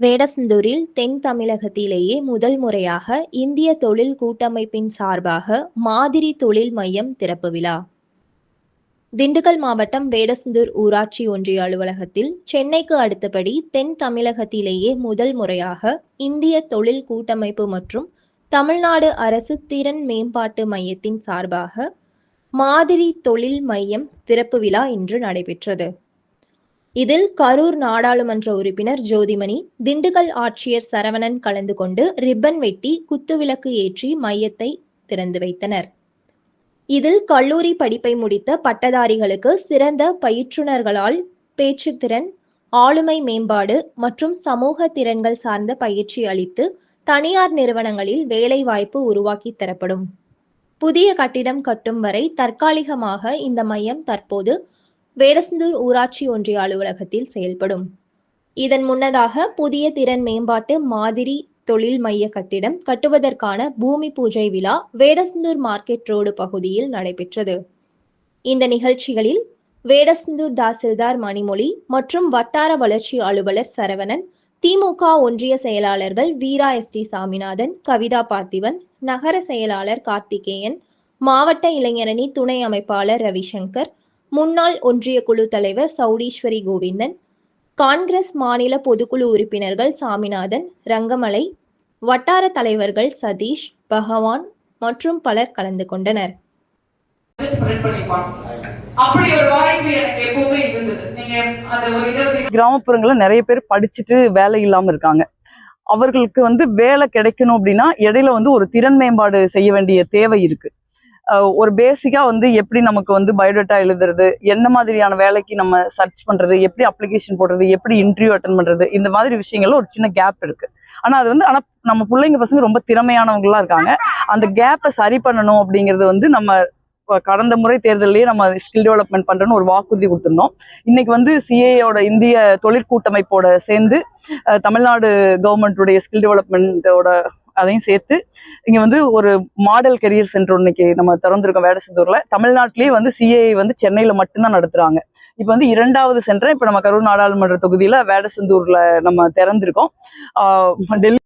வேடசந்தூரில் தென் தமிழகத்திலேயே முதல் முறையாக இந்திய தொழில் கூட்டமைப்பின் சார்பாக மாதிரி தொழில் மையம் திறப்பு விழா. திண்டுக்கல் மாவட்டம் வேடசந்தூர் ஊராட்சி ஒன்றிய அலுவலகத்தில் சென்னைக்கு அடுத்தபடி தென் தமிழகத்திலேயே முதல் முறையாக இந்திய தொழில் கூட்டமைப்பு மற்றும் தமிழ்நாடு அரசு திறன் மேம்பாட்டு மையத்தின் சார்பாக மாதிரி தொழில் மையம் திறப்பு விழா இன்று நடைபெற்றது. இதில் கரூர் நாடாளுமன்ற உறுப்பினர் ஜோதிமணி திண்டுக்கல் ஆட்சியர் சரவணன் கலந்து கொண்டு ரிப்பன் வெட்டி குத்துவிளக்கு ஏற்றி மையத்தை திறந்து வைத்தனர். இதில் கல்லூரி படிப்பை முடித்த பட்டதாரிகளுக்கு சிறந்த பயிற்றுனர்களால் பேச்சுத்திறன் ஆளுமை மேம்பாடு மற்றும் சமூக திறன்கள் சார்ந்த பயிற்சி அளித்து தனியார் நிறுவனங்களில் வேலைவாய்ப்பு உருவாக்கி தரப்படும். புதிய கட்டிடம் கட்டும் வரை தற்காலிகமாக இந்த மையம் தற்போது வேடசந்தூர் ஊராட்சி ஒன்றிய அலுவலகத்தில் செயல்படும். இதன் முன்னதாக புதிய திறன் மேம்பாட்டு மாதிரி தொழில் மைய கட்டிடம் கட்டுவதற்கான பூமி பூஜை விழா வேடசந்தூர் மார்க்கெட் ரோடு பகுதியில் நடைபெற்றது. இந்த நிகழ்ச்சிகளில் வேடசந்தூர் தாசில்தார் மணிமொழி மற்றும் வட்டார வளர்ச்சி அலுவலர் சரவணன் திமுக ஒன்றிய செயலாளர்கள் வீரா எஸ் டி சாமிநாதன் கவிதா பார்த்திவன் நகர செயலாளர் கார்த்திகேயன் மாவட்ட இளைஞரணி துணை அமைப்பாளர் ரவிசங்கர் முன்னாள் ஒன்றிய குழு தலைவர் சௌடீஸ்வரி கோவிந்தன் காங்கிரஸ் மாநில பொதுக்குழு உறுப்பினர்கள் சாமிநாதன் ரங்கமலை வட்டார தலைவர்கள் சதீஷ் பகவான் மற்றும் பலர் கலந்து கொண்டனர். ஸ்ப்ரெட் பண்ணிப்பான் அப்படி ஒரு வாய்ப்பு எனக்கு எப்பவுமே இருந்தது. நீங்க அந்த ஒரு இருபது கிராமப்புறங்கள்ல நிறைய பேர் படிச்சுட்டு வேலை இல்லாம இருக்காங்க. அவர்களுக்கு வந்து வேலை கிடைக்கணும் அப்படின்னா இடையில வந்து ஒரு திறன் மேம்பாடு செய்ய வேண்டிய தேவை இருக்கு. ஒரு பேசிக்கா வந்து எப்படி நமக்கு வந்து பயோடேட்டா எழுதுறது என்ன மாதிரியான வேலைக்கு நம்ம சர்ச் பண்றது எப்படி அப்ளிகேஷன் போடுறது எப்படி இன்டர்வியூ அட்டன் பண்றது இந்த மாதிரி விஷயங்கள்ல ஒரு சின்ன கேப் இருக்கு. ஆனா அது வந்து ஆனா நம்ம பிள்ளைங்க பசங்க ரொம்ப திறமையானவங்களா இருக்காங்க. அந்த கேப்பை சரி பண்ணணும் அப்படிங்கிறது வந்து நம்ம கடந்த முறை தேர்தலையே நம்ம ஸ்கில் டெவலப்மெண்ட் பண்றோம்னு ஒரு வாக்குறுதி கொடுத்துருந்தோம். இன்னைக்கு வந்து சிஏயோட இந்திய தொழிற்கூட்டமைப்போட சேர்ந்து தமிழ்நாடு கவர்மெண்ட்டுடைய ஸ்கில் டெவலப்மெண்ட்டோட அதையும் சேர்த்து இங்க வந்து ஒரு மாடல் கெரியர் சென்டர் இன்னைக்கு நம்ம திறந்திருக்கோம் வேடசந்தூரில். தமிழ்நாட்டிலேயே வந்து சிஏஐ வந்து சென்னையில மட்டும்தான் நடத்துறாங்க. இப்போ வந்து இரண்டாவது சென்டர் இப்போ நம்ம கரூர் நாடாளுமன்ற தொகுதியில் வேடசந்தூரில் நம்ம திறந்திருக்கோம். ஆஹ் டெல்லி